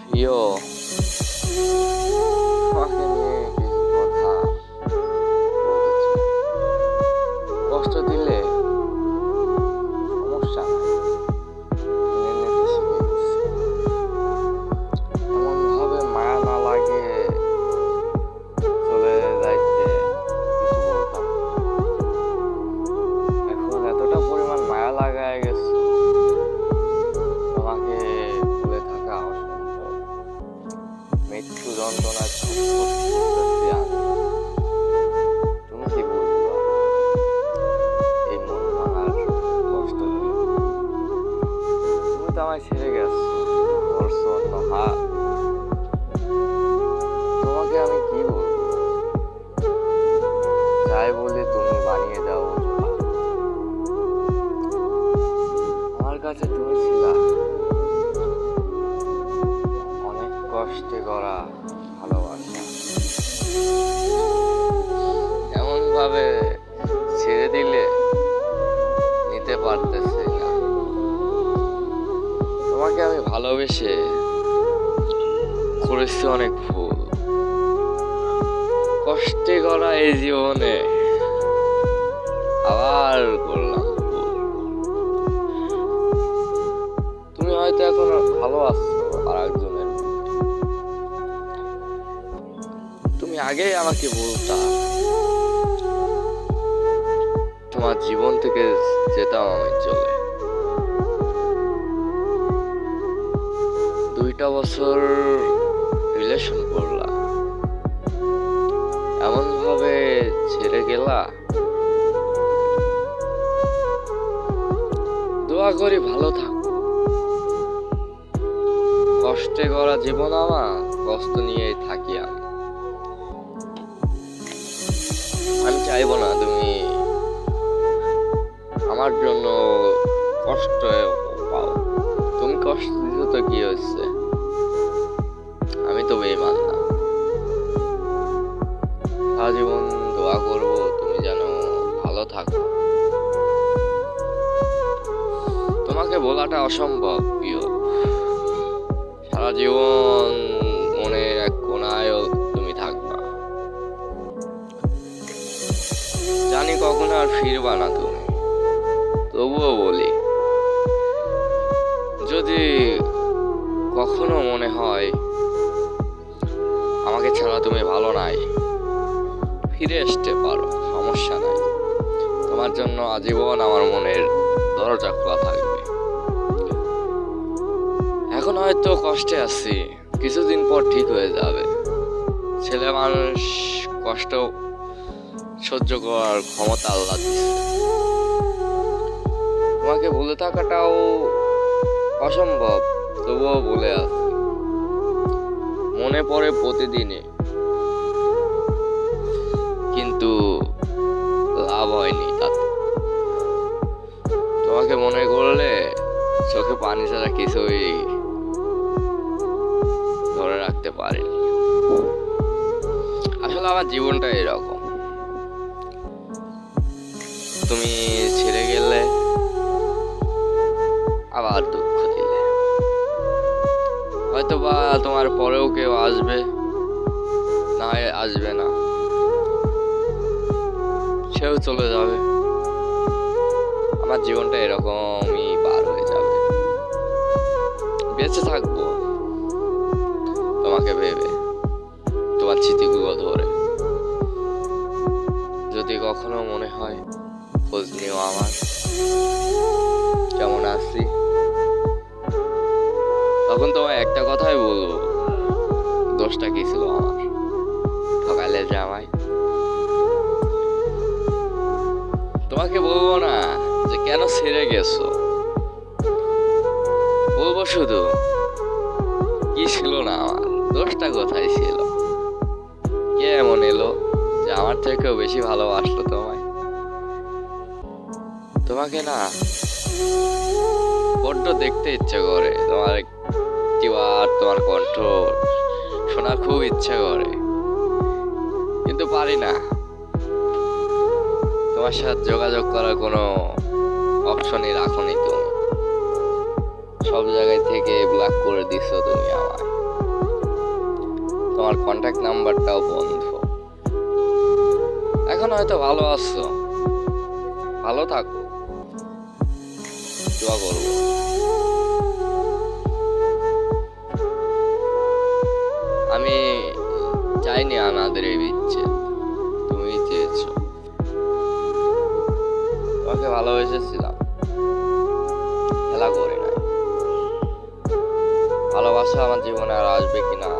প্রিয় তোমাকে মৃত্যু যন্ত্রণায় ছটফট তুমি তুমি তো আমায় ছেড়ে গেছো। ধরছো অন্য হাত এমন ভাবে ছেড়ে দিলে নিতে পারতেছি না। তোমাকে আমি ভালোবেসে করেছি অনেক ভুল। কষ্টে করা এই জীবনে আবার করলাম তুমি হয়তো এখন ভালো আছো। আগেই আমাকে বলতা তোমার জীবন থেকে যেতাম আমি চলে। দুইটা বছর রিলেশন করলা এমন ভাবে ছেড়ে গেলা। দোয়া করি ভালো থাকো। কষ্টে করা জীবন আমার, কষ্ট নিয়েই থাকি আমি। আমার জন্য কষ্ট পাও তুমি কষ্ট দিছো তো কি হচ্ছে আমি তো বেমান না। জীবন দোয়া করব, তুমি যেন ভালো থাকো। তোমাকে বলাটা অসম্ভব, প্রিয়। সারা জীবন মনের এক কোনায় তুমি থাকবা। জানি কখনো আর ফিরবা না তুমি। তবুও বলি, যদি কখনো মনে হয় আমাকে ছাড়া তুমি ভালো নাই, ফিরে আসতে পারো, সমস্যা নাই। তোমার জন্য আজীবন আমার মনের দরজা খোলা থাকবে। এখন হয়তো কষ্টে আছি, কিছুদিন পর ঠিক হয়ে যাবে। ছেলে মানুষ কষ্ট সহ্য করার ক্ষমতা আল্লাহ দিচ্ছে তোমাকে বলে থাকাটাও অসম্ভব, তবুও বলে আছে। মনে পড়ে প্রতিদিনে। কিন্তু লাভ হয়নি তাতে। তোমাকে মনে করলে চোখে পানি ছাড়া কিছুই ধরে রাখতে পারিনি। আসলে আমার জীবনটা এরকম। তুমি আবার দুঃখ দিলে। হয়তো বা তোমার পরেও কেউ আসবে না আসবে না। সেও চলে যাবে। আমার জীবনটা এরকমই পার হয়ে যাবে। বেঁচে থাকব। তোমাকে ভেবে, তোমার স্মৃতিগুলো ধরে। যদি কখনো মনে হয়, খোঁজ নিও আমার। কেমন আছি তখন তোমায় একটা কথাই বলব। দোষটা কি ছিল আমার? ঠকাইলে জামাই। তোমাকে বলব না যে কেন ছেড়ে গেছো? বলব শুধু, কি ছিল না আমার? দোষটা কোথায় ছিল? কে এমন এলো যে আমার থেকেও বেশি ভালোবাসলো তোমায়? তোমাকে না বড্ড দেখতে ইচ্ছে করে তোমার টিবার তোমার কণ্ঠ শোনা খুব ইচ্ছে করে। কিন্তু পারি না। তোমার সাথে যোগাযোগ করার কোনো অপশনই রাখোনি তুমি সব জায়গায় থেকে ব্লক করে দিছো তুমি আমার তোমার কন্ট্যাক্ট নাম্বারটাও বন্ধ। এখন হয়তো ভালো আছো। ভালো থাকো। দোয়া করব ভালোবেসেছিলাম খেলা করি না ভালোবাসা আমার জীবনে আর আসবে কিনা?